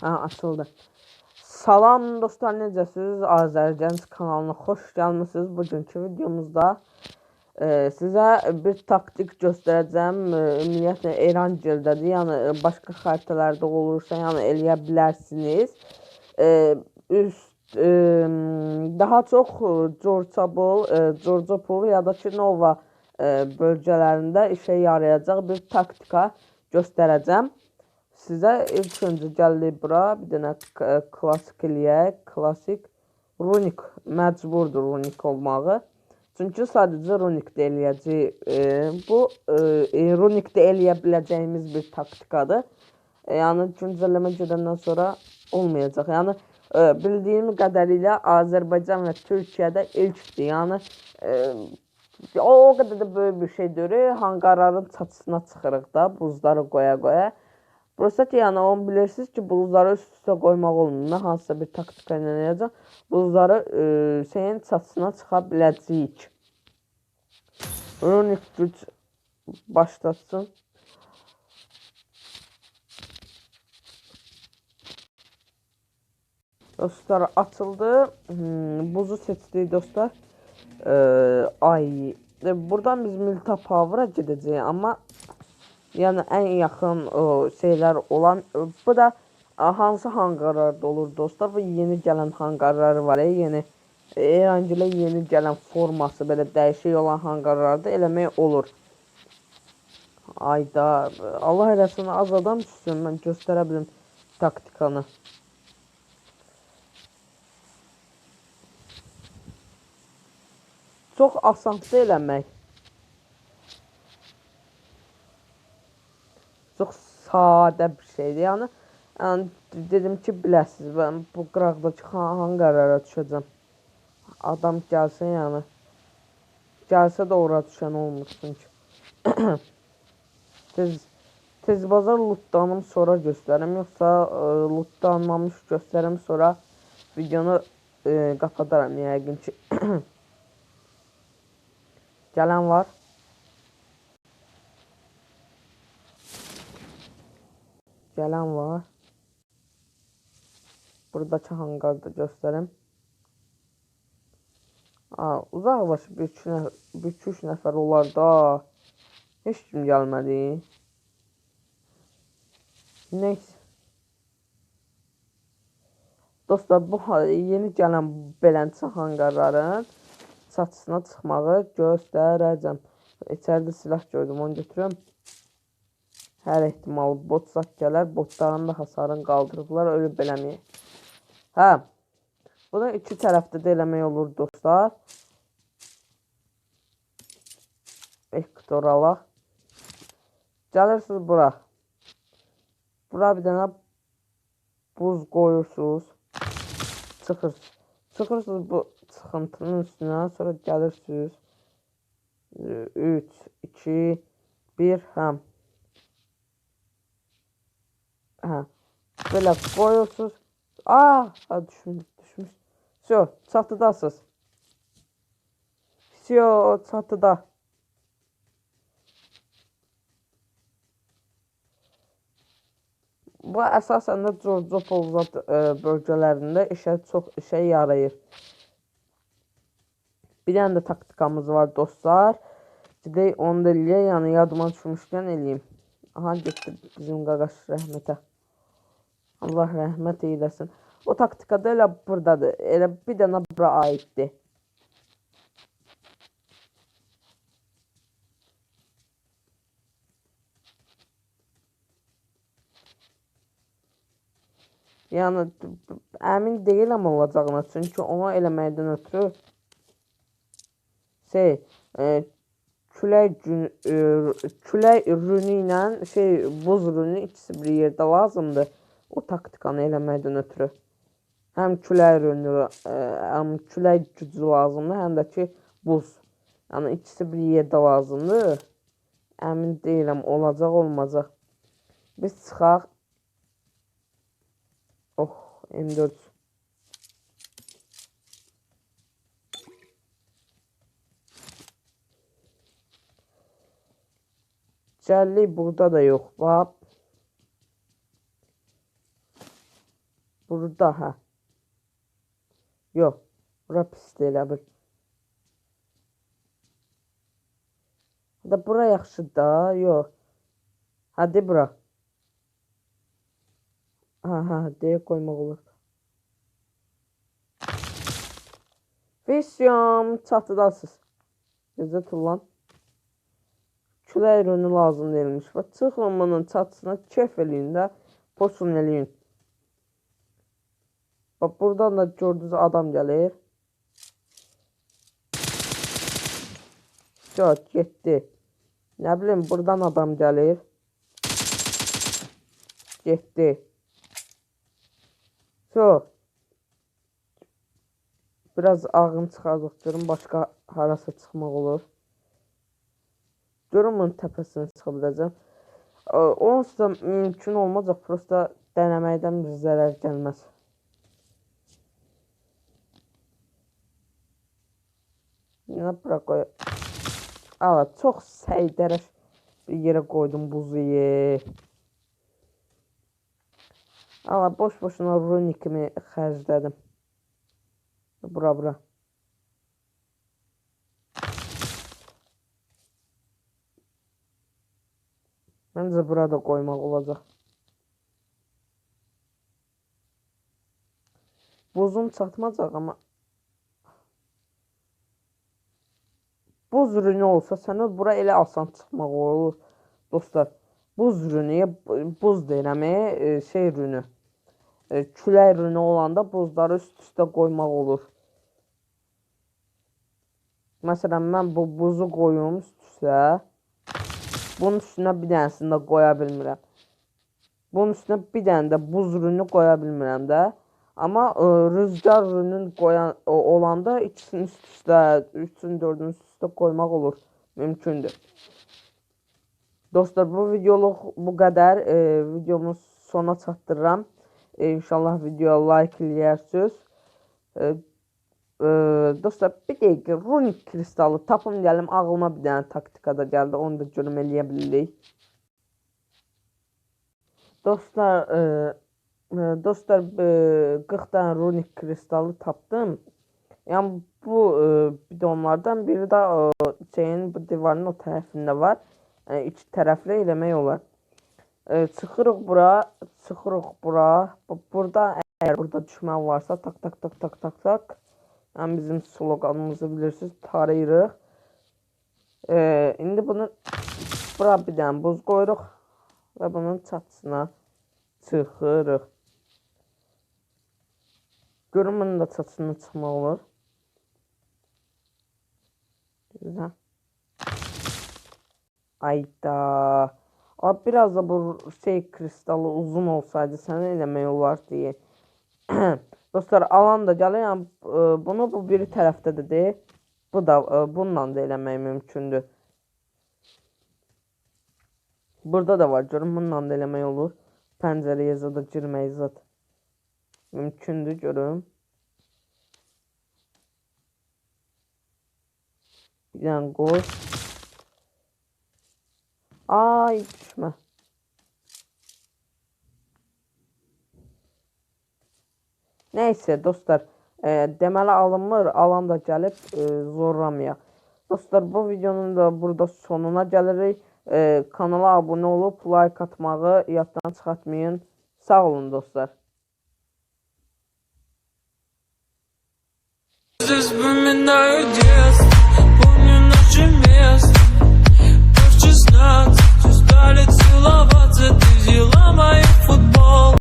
Ha açıldı. Salam dostlar necəsiniz? Azərgənc kanalına xoş gəlmisiniz. Bugünkü videomuzda e, sizə bir taktik göstərəcəm. E, ümumiyyətlə Erancildədir. Yəni e, başqa xəritələrdə olursa, yəni eləyə bilərsiniz. E, üst e, daha çox Georgeable, e, Georgeable ya da ki Nova e, bölgələrində işə yarayacaq bir taktika göstərəcəm. Sizə ilk öncə gəldik bura, bir dənə klassik eləyək. Klassik runik məcburdur runik olmağı. Çünki sadəcə runikdə eləyəcəyik. E, bu e, runikdə eləyə biləcəyimiz bir taktikadır. E, yəni güncəlləmə gedəndən sonra olmayacaq. Yəni e, bildiyim qədərilə Azərbaycan və Türkiyədə ilkdir. Yəni e, o, o qədər də böyük bir şey deyil. Hanqarların çatısına çıxırıq da buzları qoya-qoya. Burası ki yəni bilirsiniz ki buluzları üst üstə qoymaq olmur. Hansısa bir taktika ilə eləyəcəm. Buluzları e, senin çatısına çıxa biləcəyik. Runik güc başlasın. Dostlar açıldı. Hmm, buzu seçdik dostlar. Ee, ay. E, buradan biz Milta Power'a gedəcəyik. Amma Yəni ən yaxın o, şeylər olan bu da hansı hanqarlarda olur dostlar və yeni gələn hanqarlar var. E, yeni Erangilə yeni gələn forması belə dəyişik olan hanqarlarda eləmək olur. Ayda Allah eləsin az adam düşsün mən göstərə bilim taktikanı. Çox asandır eləmək. Çox sadə bir şeydir. Yəni, yəni dedim ki, biləsiniz, mən bu qıraqdakı hangi qərara düşəcəm. Adam gəlsin, yəni. Gəlsə də ora düşən olmuşsun ki. tez, tez bazar lootlanım sonra göstərim, yoxsa e, lootlanmamış göstərim sonra videonu e, qapadaram yəqin ki. Gələn var. Gelen var. Buradakı hangarda göstərim. Aa, uzaqbaşı bir iki, nəfər, bir üç nəfər olar da. Heç kim gəlmədi. Neyse. Dostlar, bu yeni gələn beləncə hangarların çatısına çıxmağı göstərəcəm. İçəridə silah gördüm, onu götürüm. Hər ehtimal bot zat gələr, botların da hasarını qaldırıblar, ölüb eləməyək. Hə, bunu iki tərəfdə də eləmək olur dostlar. Ektor alaq. Gəlirsiniz bura. Bura bir dənə buz qoyursunuz. Çıxırsınız. Çıxırsınız bu çıxıntının üstünə, sonra gəlirsiniz. 3, 2, 1, həm. Aha. Böyle koyuyorsunuz. Aa, ha, düşmüş, düşmüş. Şu, çatıdasınız. Şu, çatıda. Bu əsasən də Corcopolzat e, bölgələrində işə çox işə yarayır. Bir dənə də taktikamız var dostlar. Gedək onu da eləyək, yəni yadıma düşmüşkən eləyim. Aha getdi bizim qaqaş rəhmətə. Allah rəhmət eyləsin. O taktikada elə buradadır. Elə bir dənə bura aiddir. Yəni əmin deyiləm olacağına, çünki onu eləməkdən ötürü şey, e, külək gün, e, külək ürünü ilə şey buz ürünü ikisi bir yerdə lazımdır o taktikanı eləməkdən ötürü. Həm külək rönü, e, həm külək gücü lazımdır, həm də ki buz. Yəni ikisi bir yerdə lazımdır. Əmin deyiləm olacaq, olmayacaq. Biz çıxaq. Oh, M4. Cəllik burada da yox, bax. Burada hə. Yox. Bura pisdir elə bil. Da bura yaxşı da, yox. Hadi bura. Ha ha, deyə qoymaq olur. Visyum, çatıdasınız. Gözə tullan. Külək ürünü lazım deyilmiş və çıxın bunun çatısına kef eləyin də, posun eləyin. Bax, buradan da gördünüz adam gəlir. Yok, getdi. Nə bilim, buradan adam gəlir. Getdi. So. Biraz ağın çıxardıq görüm başqa harasa çıxmaq olur. Görüm bunun təpəsinə çıxa biləcəm. Onsuz da mümkün olmaz, prosta dənəməkdən zərər gəlməz. Yenə bura qoy. Aa, çox səydərək bir yerə qoydum buzuyu. Aa, boş-boşuna runikimi xərclədim. Bura, bura. Məncə burada qoymaq olacaq. Buzum çatmayacaq amma buz ürünü olsa sənə bura elə asan çıxmaq olur. Dostlar, buz ürünü, buz deyirəm, e, şey ürünü. E, külək ürünü olanda buzları üst-üstə qoymaq olur. Məsələn, mən bu buzu qoyum üst-üstə. Bunun üstünə bir dənəsini də qoya bilmirəm. Bunun üstünə bir dənə də buz ürünü qoya bilmirəm də. Amma ə, rüzgar ürünün qoyan o, olanda ikisini üst-üstə, üçünü, dördünü üst-üstə qoymaq olur. Mümkündür. Dostlar, bu videoluq bu qədər. E, videomu sona çatdırıram. E, inşallah videoya like eləyərsiniz. E, e, dostlar, bir dəqiqə runik kristalı tapım gəlim. Ağlıma bir dənə taktika da gəldi. Onu da görüm eləyə bilirik. Dostlar, e, e, dostlar e, 40 dənə runik kristalı tapdım. Yəni bu e, bidonlardan biri də e, şeyin bu divarın o tərəfində var. E, iki tərəfli eləmək olar. E, çıxırıq bura, çıxırıq bura. Bu- Burada əgər burada düşmən varsa tak tak tak tak tak tak. Yəni bizim sloqanımızı bilirsiniz, tarayırıq. E, indi bunu bura bir dənə buz qoyuruq və bunun çatısına çıxırıq. Görün bunun da çatısına çıxmaq olur. Güzel. Ayda. Abi biraz da bu şey kristalı uzun olsaydı sana eləmək olar diye. Dostlar alan da gəlir. Yəni, e, bunu bu biri tərəfdədir. Bu da e, bununla da eləmək mümkündür. Burada da var. Görün bununla da eləmək olur. Pəncərəyə zada girmək zat. Mümkündür görüm. Yani gol. Ay düşme. Neyse dostlar. E, deməli alınmır. Alan da gəlib e, zorlamaya. Dostlar bu videonun da burada sonuna gəlirik. E, kanala abunə olub like atmağı yaddan çıxartmayın. Sağ olun dostlar. Just bring место. Прочь 16, устали целоваться. Ты взяла мою футболку